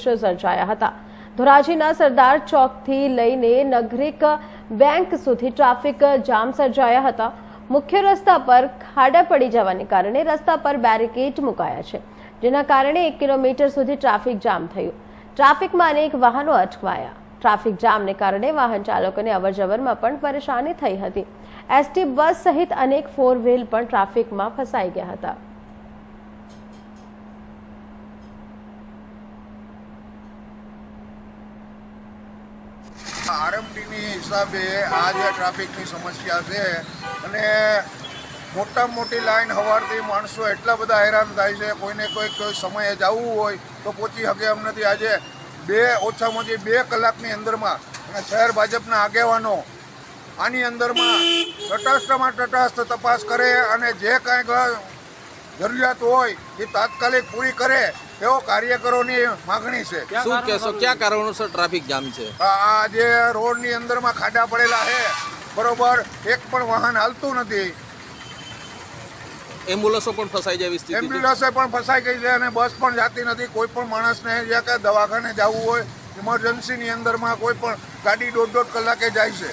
દ્રશ્યો સર્જાયા હતા. ધોરાજીના સરદાર ચોકથી લઈને નગરિક બેંક સુધી ટ્રાફિક જામ સર્જાયા હતા. મુખ્ય રસ્તા પર ખાડા પડી જવાને કારણે રસ્તા પર બેરિકેડ મુકાયા છે, જેના કારણે એક કિલોમીટર સુધી ટ્રાફિક જામ થયું. ટ્રાફિકમાં અનેક વાહનો અટવાયા. ટ્રાફિક જામને કારણે વાહન ચાલકોને અવરજવરમાં પણ પરેશાની થઈ હતી. એસટી બસ સહિત અનેક ફોર વ્હીલ પણ ટ્રાફિકમાં ફસાઈ ગયા હતા. આરએમડીની હિસાબે આ જે ટ્રાફિકની સમસ્યા છે અને મોટામાં મોટી લાઈન હવારથી માણસો એટલા બધા હેરાન થાય છે, કોઈને કોઈ કોઈ સમયે જવું હોય તો પહોંચી શકે એમ નથી. આજે બે ઓછામાં ઓછી બે કલાકની અંદરમાં અને શહેર ભાજપના આગેવાનો આની અંદરમાં તટસ્થમાં તટસ્થ તપાસ કરે અને જે કાંઈ જરૂરિયાત હોય એ તાત્કાલિક પૂરી કરે એવો કાર્યકરોની માગણી છે. શું કહેશો? કયા કારણોસર ટ્રાફિક જામ છે? આ જે રોડની અંદરમાં ખાડા પડેલા છે બરોબર એક પણ વાહન હાલતું નથી. એમ્બ્યુલન્સો પણ ફસાઈ જાય સ્થિતિ છે. એમ્બ્યુલન્સે પણ ફસાઈ ગઈ છે અને બસ પણ જાતી નથી. કોઈ પણ માણસને જ્યાં કે દવાખાને જવું હોય ઇમરજન્સીની અંદરમાં કોઈ પણ ગાડી દોઢ દોઢ કલાકે જાય છે.